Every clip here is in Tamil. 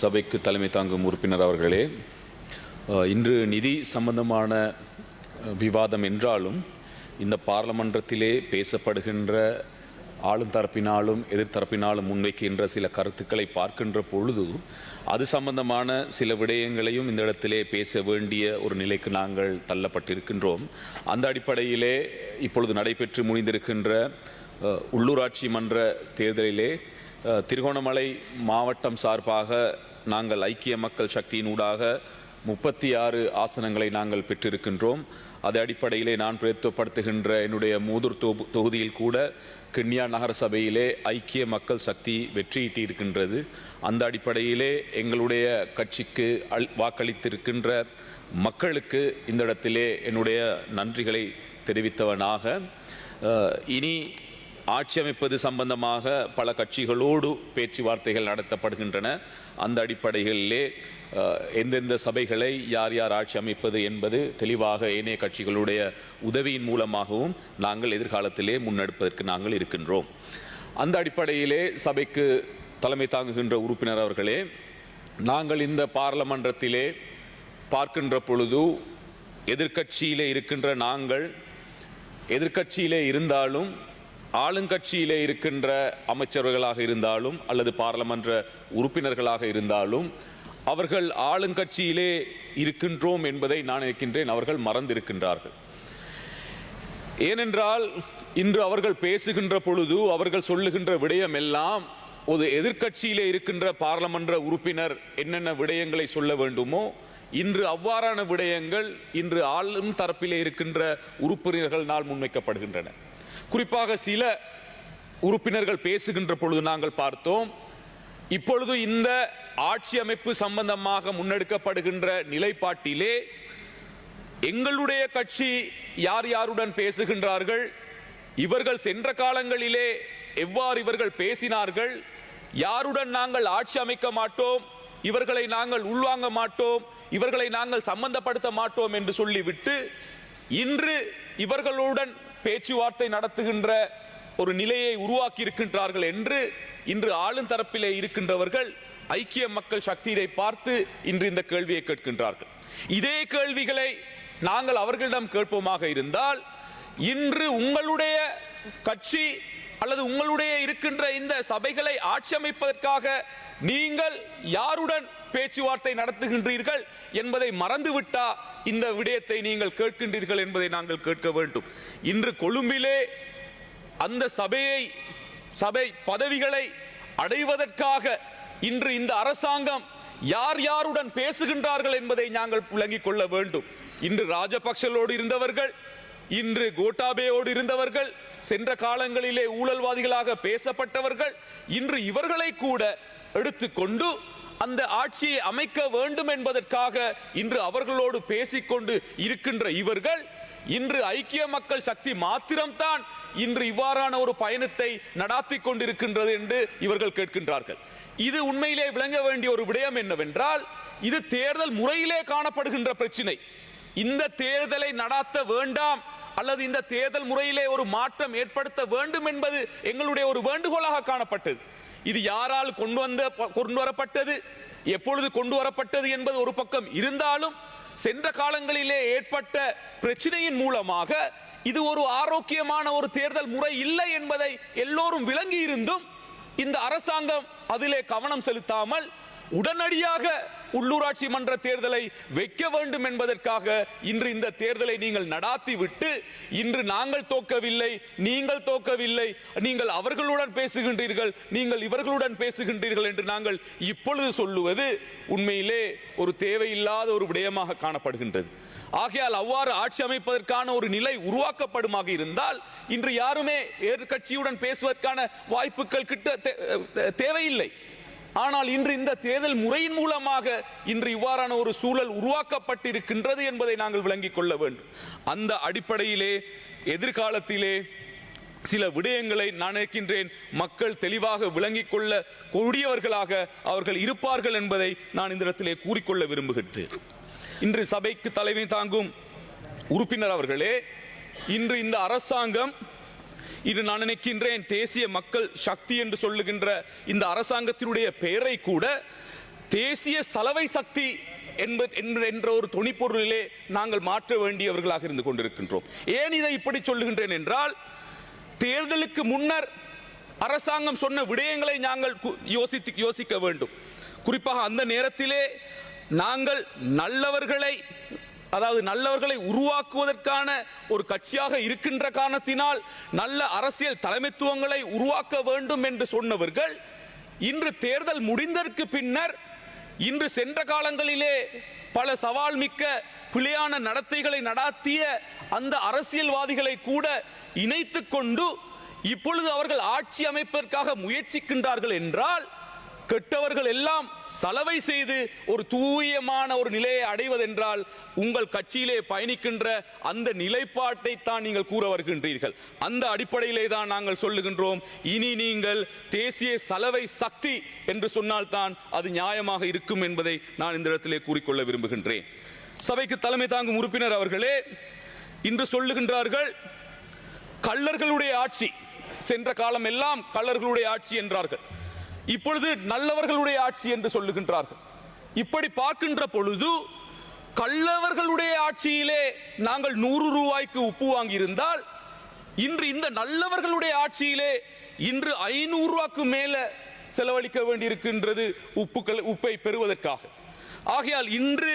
சபைக்கு தலைமை தாங்கும் உறுப்பினர் அவர்களே இன்று நிதி சம்பந்தமான விவாதம் என்றாலும் இந்த பார்லமன்றத்திலே பேசப்படுகின்ற ஆளும் தரப்பினாலும் எதிர்த்தரப்பினாலும் முன்வைக்கின்ற சில கருத்துக்களை பார்க்கின்ற பொழுது அது சம்பந்தமான சில விடயங்களையும் இந்த இடத்திலே பேச வேண்டிய ஒரு நிலைக்கு நாங்கள் தள்ளப்பட்டிருக்கின்றோம். அந்த அடிப்படையிலே இப்பொழுது நடைபெற்று முடிந்திருக்கின்ற உள்ளூராட்சி மன்ற தேர்தலிலே திருகோணமலை மாவட்டம் சார்பாக நாங்கள் ஐக்கிய மக்கள் சக்தியினூடாக முப்பத்தி ஆறு ஆசனங்களை நாங்கள் பெற்றிருக்கின்றோம். அதே அடிப்படையிலே நான் பிரதித்துவப்படுத்துகின்ற என்னுடைய மூதூர் தொகு- தொகுதியில் கூட கிண்ணியா நகர சபையிலே ஐக்கிய மக்கள் சக்தி வெற்றியீட்டி இருக்கின்றது அந்த அடிப்படையிலே எங்களுடைய கட்சிக்கு அல் வாக்களித்திருக்கின்ற மக்களுக்கு இந்த இடத்திலே என்னுடைய நன்றிகளை தெரிவித்தவனாக. இனி ஆட்சி அமைப்பது சம்பந்தமாக பல கட்சிகளோடு பேச்சுவார்த்தைகள் நடத்தப்படுகின்றன. அந்த அடிப்படைகளிலே எந்தெந்த சபைகளை யார் யார் ஆட்சி அமைப்பது என்பது தெளிவாக ஏனைய கட்சிகளுடைய உதவியின் மூலமாகவும் நாங்கள் எதிர்காலத்திலே முன்னெடுப்பதற்கு நாங்கள் இருக்கின்றோம். அந்த அடிப்படையிலே சபைக்கு தலைமை தாங்குகின்ற உறுப்பினர் அவர்களே நாங்கள் இந்த பார்லமன்றத்திலே பார்க்கின்ற பொழுது எதிர்க்கட்சியிலே இருக்கின்ற நாங்கள் எதிர்க்கட்சியிலே இருந்தாலும் ஆளுங்கட்சியிலே இருக்கின்ற அமைச்சர்களாக இருந்தாலும் அல்லது பாராளுமன்ற உறுப்பினர்களாக இருந்தாலும் அவர்கள் ஆளுங்கட்சியிலே இருக்கின்றோம் என்பதை நான் நினைக்கின்றேன். அவர்கள் மறந்திருக்கின்றார்கள். ஏனென்றால் இன்று அவர்கள் பேசுகின்ற பொழுது அவர்கள் சொல்லுகின்ற விடயம் எல்லாம் ஒரு எதிர்க்கட்சியிலே இருக்கின்ற பாராளுமன்ற உறுப்பினர் என்னென்ன விடயங்களை சொல்ல வேண்டுமோ இன்று அவ்வாறான விடயங்கள் இன்று ஆளும் தரப்பிலே இருக்கின்ற உறுப்பினர்களால் முன்வைக்கப்படுகின்றன. குறிப்பாக சில உறுப்பினர்கள் பேசுகின்ற பொழுது நாங்கள் பார்த்தோம் இப்பொழுது இந்த ஆட்சி அமைப்பு சம்பந்தமாக முன்னெடுக்கப்படுகின்ற நிலைப்பாட்டிலே எங்களுடைய கட்சி யார் யாருடன் பேசுகின்றார்கள் இவர்கள் சென்ற காலங்களிலே எவ்வாறு இவர்கள் பேசினார்கள் யாருடன் நாங்கள் ஆட்சி அமைக்க மாட்டோம் இவர்களை நாங்கள் உள்வாங்க மாட்டோம் இவர்களை நாங்கள் சம்பந்தப்படுத்த மாட்டோம் என்று சொல்லிவிட்டு இன்று இவர்களுடன் பேச்சுவார்த்தை நடத்துகின்ற ஒரு நிலையை உருவாக்கி இருக்கின்றார்கள் என்று இன்று ஆளும் தரப்பிலே இருக்கின்றவர்கள் ஐக்கிய மக்கள் சக்தியை பார்த்து இன்று இந்த கேள்வியை கேட்கின்றார்கள். இதே கேள்விகளை நாங்கள் அவர்களிடம் கேட்போமாக இருந்தால் இன்று உங்களுடைய கட்சி அல்லது உங்களுடைய இருக்கின்ற இந்த சபைகளை ஆட்சி அமைப்பதற்காக நீங்கள் யாருடன் பேச்சுவார்த்தை நடத்துகின்றீர்கள் என்பதை மறந்துவிட்டா இந்த விடயத்தை நீங்கள் கேட்கின்றீர்கள் என்பதை நாங்கள் கேட்க வேண்டும். இன்று கொழும்பிலே அந்த சபையை சபை பதவிகளை அடைவதற்காக இன்று இந்த அரசாங்கம் யார் யாருடன் பேசுகின்றார்கள் என்பதை நாங்கள் விளங்கிக் கொள்ள வேண்டும். இன்று ராஜபக்சலோடு இருந்தவர்கள் இன்று கோட்டாபேயோடு இருந்தவர்கள் சென்ற காலங்களிலே ஊழல்வாதிகளாக பேசப்பட்டவர்கள் இன்று இவர்களை கூட எடுத்துக்கொண்டு அந்த ஆட்சியை அமைக்க வேண்டும் என்பதற்காக இன்று அவர்களோடு பேசிக்கொண்டு இருக்கின்ற இவர்கள் இன்று ஐக்கிய மக்கள் சக்தி மாத்திரம்தான் இன்று இவ்வாறான ஒரு பயணத்தை நடாத்தி கொண்டிருக்கின்றது என்று இவர்கள் கேட்கின்றார்கள். இது உண்மையிலே விளங்க வேண்டிய ஒரு விடயம் என்னவென்றால் இது தேர்தல் முறையிலே காணப்படுகின்ற பிரச்சினை. இந்த தேர்தலை நடாத்த வேண்டாம் அல்லது இந்த தேர்தல் முறையிலே ஒரு மாற்றம் ஏற்படுத்த வேண்டும் என்பது எங்களுடைய ஒரு வேண்டுகோளாக காணப்பட்டது. இது யாரால் கொண்டு வந்த கொண்டு வரப்பட்டது? எப்பொழுது கொண்டு வரப்பட்டது என்பது ஒரு பக்கம் இருந்தாலும் சென்ற காலங்களிலே ஏற்பட்ட பிரச்சனையின் மூலமாக இது ஒரு ஆரோக்கியமான ஒரு தேர்தல் முறை இல்லை என்பதை எல்லோரும் விளங்கி இருந்தும் இந்த அரசாங்கம் அதிலே கவனம் செலுத்தாமல் உடனடியாக உள்ளூராட்சி மன்ற தேர்தலை வைக்க வேண்டும் என்பதற்காக இன்று இந்த தேர்தலை நீங்கள் நடாத்தி விட்டு இன்று நாங்கள் தோக்கவில்லை நீங்கள் தோக்கவில்லை நீங்கள் அவர்களுடன் பேசுகின்றீர்கள் நீங்கள் இவர்களுடன் பேசுகின்றீர்கள் என்று நாங்கள் இப்பொழுது சொல்லுவது உண்மையிலே ஒரு தேவையில்லாத ஒரு விடயமாக காணப்படுகின்றது. ஆகையால் அவ்வாறு ஆட்சி அமைப்பதற்கான ஒரு நிலை உருவாக்கப்படுமாக இருந்தால் இன்று யாருமே எதிர்கட்சியுடன் பேசுவதற்கான வாய்ப்புகள் கிட்ட தே- தேவையில்லை. ஆனால் இன்று இந்த தேர்தல் முறையின் மூலமாக இன்று இவ்வாறான ஒரு சூழல் உருவாக்கப்பட்டிருக்கின்றது என்பதை நாங்கள் விளங்கிக் கொள்ள வேண்டும். அந்த அடிப்படையிலே எதிர்காலத்திலே சில விடயங்களை நான் நினைக்கின்றேன். மக்கள் தெளிவாக விளங்கிக் கொள்ள கூடியவர்களாக அவர்கள் இருப்பார்கள் என்பதை நான் இந்த இடத்திலே கூறிக்கொள்ள விரும்புகின்றேன். இன்று சபைக்கு தலைமை தாங்கும் உறுப்பினர் அவர்களே இன்று இந்த அரசாங்கம் இது நான் நினைக்கின்றேன் தேசிய மக்கள் சக்தி என்று சொல்லுகின்ற இந்த அரசாங்கத்தினுடைய பெயரை கூட தேசிய சலவை சக்தி என்ப- என்ற- என்ற ஒரு துணிப்பொருளிலே நாங்கள் மாற்ற வேண்டியவர்களாக இருந்து கொண்டிருக்கின்றோம். ஏன் இதை இப்படி சொல்லுகின்றேன் என்றால் தேர்தலுக்கு முன்னர் அரசாங்கம் சொன்ன விடயங்களை நாங்கள் யோசித்து யோசிக்க வேண்டும். குறிப்பாக அந்த நேரத்திலே நாங்கள் நல்லவர்களை அதாவது நல்லவர்களை உருவாக்குவதற்கான ஒரு கட்சியாக இருக்கின்ற காரணத்தினால் நல்ல அரசியல் தலைமைத்துவங்களை உருவாக்க வேண்டும் என்று சொன்னவர்கள் இன்று தேர்தல் முடிந்ததற்கு பின்னர் இன்று சென்ற காலங்களிலே பல சவால் மிக்க பிழையான நடத்தைகளை நடாத்திய அந்த அரசியல்வாதிகளை கூட இணைத்து கொண்டு இப்பொழுது அவர்கள் ஆட்சி அமைப்பதற்காக முயற்சிக்கின்றார்கள் என்றால் கெட்டவர்கள் எல்லாம் சலவை செய்து ஒரு தூயமான ஒரு நிலையை அடைவதென்றால் உங்கள் கட்சியிலே பயணிக்கின்ற அந்த நிலைப்பாட்டை தான் நீங்கள் கூற வருகின்றீர்கள். அந்த அடிப்படையிலே தான் நாங்கள் சொல்லுகின்றோம் இனி நீங்கள் தேசிய சலவை சக்தி என்று சொன்னால்தான் அது நியாயமாக இருக்கும் என்பதை நான் இந்த இடத்திலே கூறிக்கொள்ள விரும்புகின்றேன். சபைக்கு தலைமை தாங்கும் உறுப்பினர் அவர்களே இன்று சொல்லுகின்றார்கள் கள்ளர்களுடைய ஆட்சி சென்ற காலம் எல்லாம் கள்ளர்களுடைய ஆட்சி என்றார்கள். இப்பொழுது நல்லவர்களுடைய ஆட்சி என்று சொல்லுகின்றார்கள். இப்படி பார்க்கின்ற பொழுது கள்ளவர்களுடைய ஆட்சியிலே நாங்கள் நூறு ரூபாய்க்கு உப்பு வாங்கியிருந்தால் இன்று இந்த நல்லவர்களுடைய ஆட்சியிலே இன்று ஐநூறு ரூபாய்க்கு மேல செலவழிக்க வேண்டியிருக்கின்றது உப்புக்கள் உப்பை பெறுவதற்காக. ஆகையால் இன்று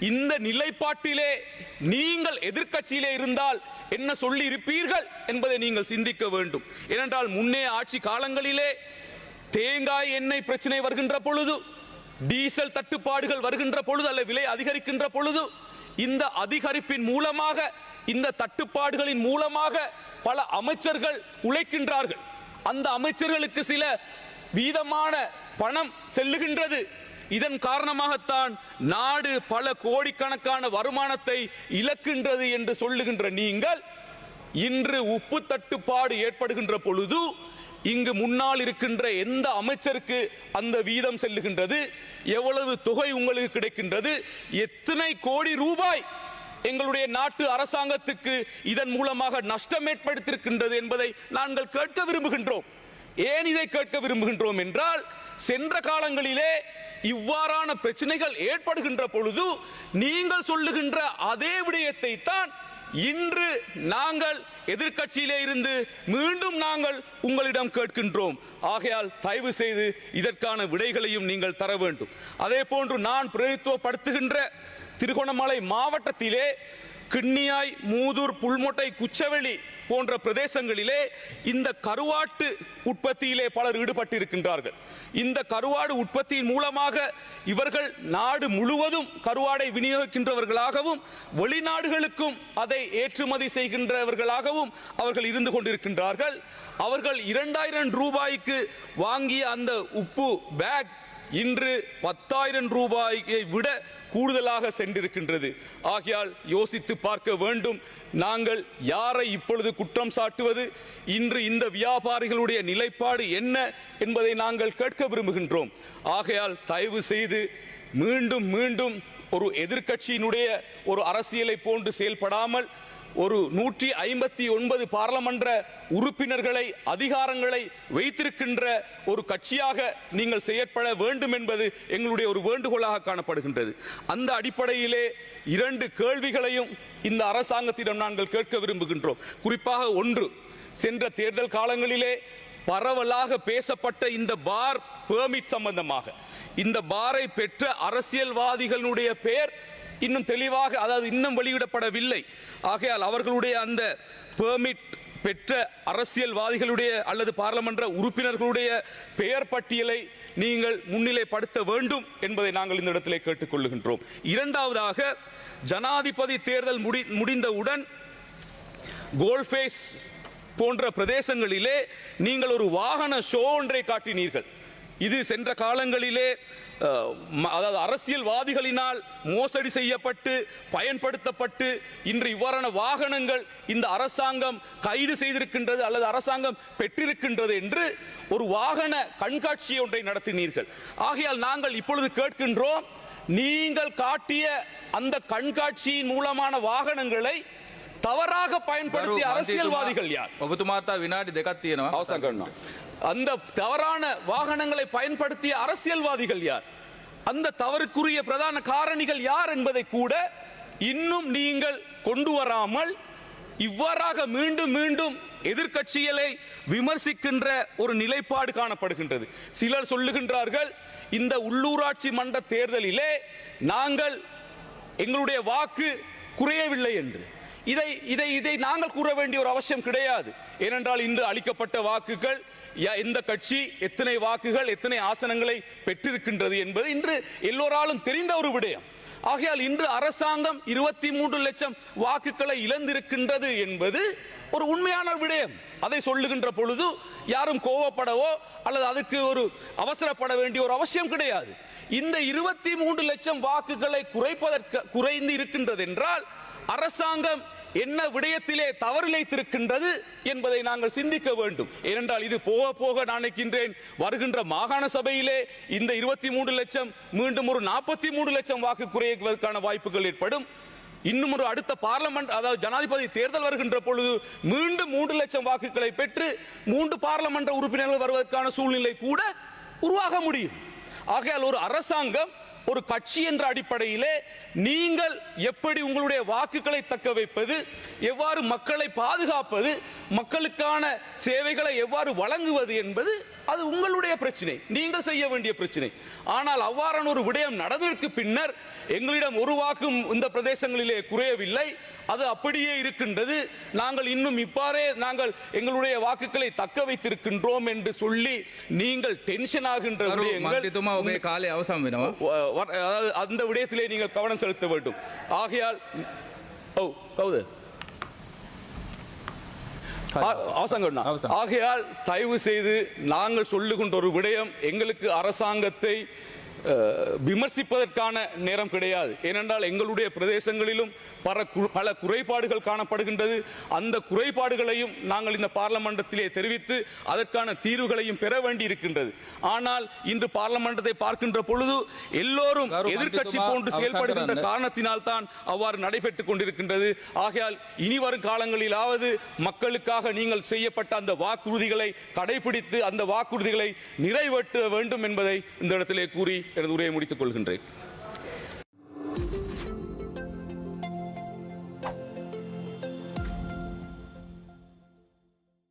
இந்த நிலைப்பாட்டிலே நீங்கள் எதிர்க்கட்சியிலே இருந்தால் என்ன சொல்லி இருப்பீர்கள் என்பதை நீங்கள் சிந்திக்க வேண்டும். ஏனென்றால் முன்னே ஆட்சி காலங்களிலே தேங்காய் எண்ணெய் பிரச்சனை வருகின்ற பொழுது டீசல் தட்டுப்பாடுகள் வருகின்ற பொழுது அல்ல விலை அதிகரிக்கின்ற பொழுது இந்த அதிகரிப்பின் மூலமாக இந்த தட்டுப்பாடுகளின் மூலமாக பல அமைச்சர்கள் உழைக்கின்றார்கள். அந்த அமைச்சர்களுக்கு சில வீதமான பணம் செல்லுகின்றது. இதன் காரணமாகத்தான் நாடு பல கோடிக்கணக்கான வருமானத்தை இழக்கின்றது என்று சொல்லுகின்ற நீங்கள் இன்று உப்பு தட்டுப்பாடு ஏற்படுகின்ற பொழுது இங்கு முன்னால் இருக்கின்ற எந்த அமைச்சருக்கு அந்த வீதம் செல்லுகின்றது? எவ்வளவு தொகை உங்களுக்கு கிடைக்கின்றது? எத்தனை கோடி ரூபாய் எங்களுடைய நாட்டு அரசாங்கத்துக்கு இதன் மூலமாக நஷ்டம் ஏற்படுத்தியிருக்கின்றது என்பதை நாங்கள் கேட்க விரும்புகின்றோம். ஏன் இதை கேட்க விரும்புகின்றோம் என்றால் சென்ற காலங்களிலே இவ்வாறான பிரச்சனைகள் ஏற்படுகின்ற பொழுது நீங்கள் சொல்லுகின்ற அதே விடயத்தை தான் இன்று நாங்கள் எதிர்க்கட்சியிலே இருந்து மீண்டும் நாங்கள் உங்களிடம் கேட்கின்றோம். ஆகையால் தயவு செய்து இதற்கான விடைகளையும் நீங்கள் தர வேண்டும். அதே போன்று நான் பிரதித்துவப்படுத்துகின்ற திருகோணமலை மாவட்டத்திலே கிண்ணியாய் மூதூர் புல்மொட்டை குச்சவெளி போன்ற பிரதேசங்களிலே இந்த கருவாட்டு உற்பத்தியிலே பலர் ஈடுபட்டிருக்கின்றார்கள். இந்த கருவாடு உற்பத்தியின் மூலமாக இவர்கள் நாடு முழுவதும் கருவாடை விநியோகிக்கின்றவர்களாகவும் வெளிநாடுகளுக்கும் அதை ஏற்றுமதி செய்கின்றவர்களாகவும் அவர்கள் இருந்து கொண்டிருக்கின்றார்கள். அவர்கள் இரண்டாயிரம் ரூபாய்க்கு வாங்கிய அந்த உப்பு பேக் இன்று பத்தாயிரம் ரூபாயை விட கூடுதலாக சென்றிருக்கின்றது. ஆகையால் யோசித்து பார்க்க வேண்டும். நாங்கள் யாரை இப்பொழுது குற்றம் சாட்டுவது? இன்று இந்த வியாபாரிகளுடைய நிலைப்பாடு என்ன என்பதை நாங்கள் கேட்க விரும்புகின்றோம். ஆகையால் தயவு செய்து மீண்டும் மீண்டும் ஒரு எதிர்க்கட்சியினுடைய ஒரு அரசியலை போன்று செயல்படாமல் ஒரு நூற்றி ஐம்பத்தி ஒன்பது பாராளுமன்ற உறுப்பினர்களை அதிகாரங்களை வைத்திருக்கின்ற ஒரு கட்சியாக நீங்கள் செயற்பட வேண்டும் என்பது எங்களுடைய ஒரு வேண்டுகோளாக காணப்படுகின்றது. அந்த அடிப்படையிலே இரண்டு கேள்விகளையும் இந்த அரசாங்கத்திடம் நாங்கள் கேட்க விரும்புகின்றோம். குறிப்பாக ஒன்று சென்ற தேர்தல் காலங்களிலே பரவலாக பேசப்பட்ட இந்த பார் பெர்மிட் சம்பந்தமாக. இந்த பாரை பெற்ற அரசியல்வாதிகளுடைய பெயர் இன்னும் தெளிவாக அதாவது இன்னும் வெளியிடப்படவில்லை. ஆகையால் அவர்களுடைய அந்த பெர்மிட் பெற்ற அரசியல்வாதிகளுடைய அல்லது பாராளுமன்ற உறுப்பினர்களுடைய பெயர் பட்டியலை நீங்கள் முன்னிலைப்படுத்த வேண்டும் என்பதை நாங்கள் இந்த இடத்திலே கேட்டுக்கொள்ளுகின்றோம் இரண்டாவதாக ஜனாதிபதி தேர்தல் முடி முடிந்தவுடன் கோல்ஃபேஸ் போன்ற பிரதேசங்களிலே நீங்கள் ஒரு வாகன ஷோ ஒன்றை காட்டினீர்கள். இது சென்ற காலங்களிலே அதாவது அரசியல்வாதிகளினால் மோசடி செய்யப்பட்டு பயன்படுத்தப்பட்டு இன்று இவ்வாறான வாகனங்கள் இந்த அரசாங்கம் கைது செய்திருக்கின்றது அல்லது அரசாங்கம் பெற்றிருக்கின்றது என்று ஒரு வாகன கண்காட்சி ஒன்றை நடத்தினீர்கள். ஆகையால் நாங்கள் இப்பொழுது கேட்கின்றோம் நீங்கள் காட்டிய அந்த கண்காட்சியின் மூலமான வாகனங்களை தவறாக பயன்படுத்திய அரசியல்வாதிகள் யார் ඔබතුමාතා විනාඩි දෙකක් තියෙනවා அவசரம் கண்ணா. அந்த தவறான வாகனங்களை பயன்படுத்திய அரசியல்வாதிகள் யார் அந்த தவறுக்குரிய பிரதான காரணிகள் யார் என்பதை கூட இன்னும் நீங்கள் கொண்டு வராமல் இவ்வாறாக மீண்டும் மீண்டும் எதிர்க்கட்சிகளை விமர்சிக்கின்ற ஒரு நிலைப்பாடு காணப்படுகின்றது சிலர் சொல்லுகின்றார்கள் இந்த உள்ளூராட்சி மன்ற தேர்தலிலே நாங்கள் எங்களுடைய வாக்கு குறையவில்லை என்று இதை இதை இதை நாங்கள் கூற வேண்டிய ஒரு அவசியம் கிடையாது. ஏனென்றால் இன்று அளிக்கப்பட்ட வாக்குகள் எந்த கட்சி எத்தனை வாக்குகள் எத்தனை ஆசனங்களை பெற்றிருக்கின்றது என்பது இன்று எல்லோராலும் தெரிந்த ஒரு விடயம். ஆகையால் இன்று அரசாங்கம் இருபத்தி மூன்று லட்சம் வாக்குகளை இழந்திருக்கின்றது என்பது ஒரு உண்மையான விடயம். அதை சொல்லுகின்ற பொழுது யாரும் கோவப்படவோ அல்லது அதுக்கு ஒரு அவசரப்பட வேண்டிய ஒரு அவசியம் கிடையாது. இந்த இருபத்தி மூன்று லட்சம் வாக்குகளை குறைப்பதற்கு குறைந்து இருக்கின்றது என்றால் அரசாங்கம் என்ன விடயத்திலே தவறிழைத்திருக்கின்றது என்பதை நாங்கள் சிந்திக்க வேண்டும். ஏனென்றால் இது போக போக நான் நினைக்கின்றேன் வருகின்ற மாகாண சபையிலே இந்த இருபத்தி மூன்று லட்சம் மீண்டும் ஒரு நாற்பத்தி மூன்று லட்சம் வாக்கு குறைவதற்கான வாய்ப்புகள் ஏற்படும். இன்னும் ஒரு அடுத்த பார்லமெண்ட் அதாவது ஜனாதிபதி தேர்தல் வருகின்ற பொழுது மீண்டும் மூன்று லட்சம் வாக்குகளை பெற்று மூன்று பார்லமெண்ட் உறுப்பினர்கள் வருவதற்கான சூழ்நிலை கூட உருவாக முடியும். ஆகையால் ஒரு அரசாங்கம் ஒரு கட்சி என்ற அடிப்படையிலே நீங்கள் எப்படி உங்களுடைய வாக்குகளை தக்க வைப்பது எவ்வாறு மக்களை பாதுகாப்பது மக்களுக்கான சேவைகளை எவ்வாறு வழங்குவது என்பது அது உங்களுடைய பிரச்சனை. நீங்கள் செய்ய வேண்டிய பிரச்சனை. ஆனால் அவ்வாறான ஒரு விடயம் நடந்ததற்கு பின்னர் எங்களிடம் ஒரு வாக்கும் இந்த பிரதேசங்களிலே குறையவில்லை. அது அப்படியே இருக்கின்றது. நாங்கள் இன்னும் இப்பாறே நாங்கள் எங்களுடைய வாக்குகளை தக்க வைத்திருக்கின்றோம் என்று சொல்லி நீங்கள் டென்ஷன் ஆகின்ற விடயங்கள் காலை அவசரம் அந்த விடயத்திலே நீங்கள் கவனம் செலுத்த வேண்டும். ஆகையால் ஓ கௌது ஆகையால் தயவு செய்து நாங்கள் சொல்லுகின்ற ஒரு விடயம் எங்களுக்கு அரசாங்கத்தை விமர்சிப்பதற்கான நேரம் கிடையாது. ஏனென்றால் எங்களுடைய பிரதேசங்களிலும் பல பல குறைபாடுகள் காணப்படுகின்றது. அந்த குறைபாடுகளையும் நாங்கள் இந்த பார்லமெண்டத்திலே தெரிவித்து அதற்கான தீர்வுகளையும் பெற வேண்டி இருக்கின்றது ஆனால் இன்று பார்லமெண்டத்தை பார்க்கின்ற பொழுது எல்லோரும் மந்திரித்துவா, போன்று செயல்படுகின்ற. காரணத்தினால் தான் அவ்வாறு நடைபெற்றுக் கொண்டிருக்கின்றது. ஆகையால் இனி வரும் காலங்களிலாவது மக்களுக்காக நீங்கள் செய்யப்பட்ட அந்த வாக்குறுதிகளை கடைபிடித்து அந்த வாக்குறுதிகளை நிறைவேற்ற வேண்டும் என்பதை இந்த இடத்திலே கூறி எனது உரையை முடித்துக் கொள்கின்றேன்.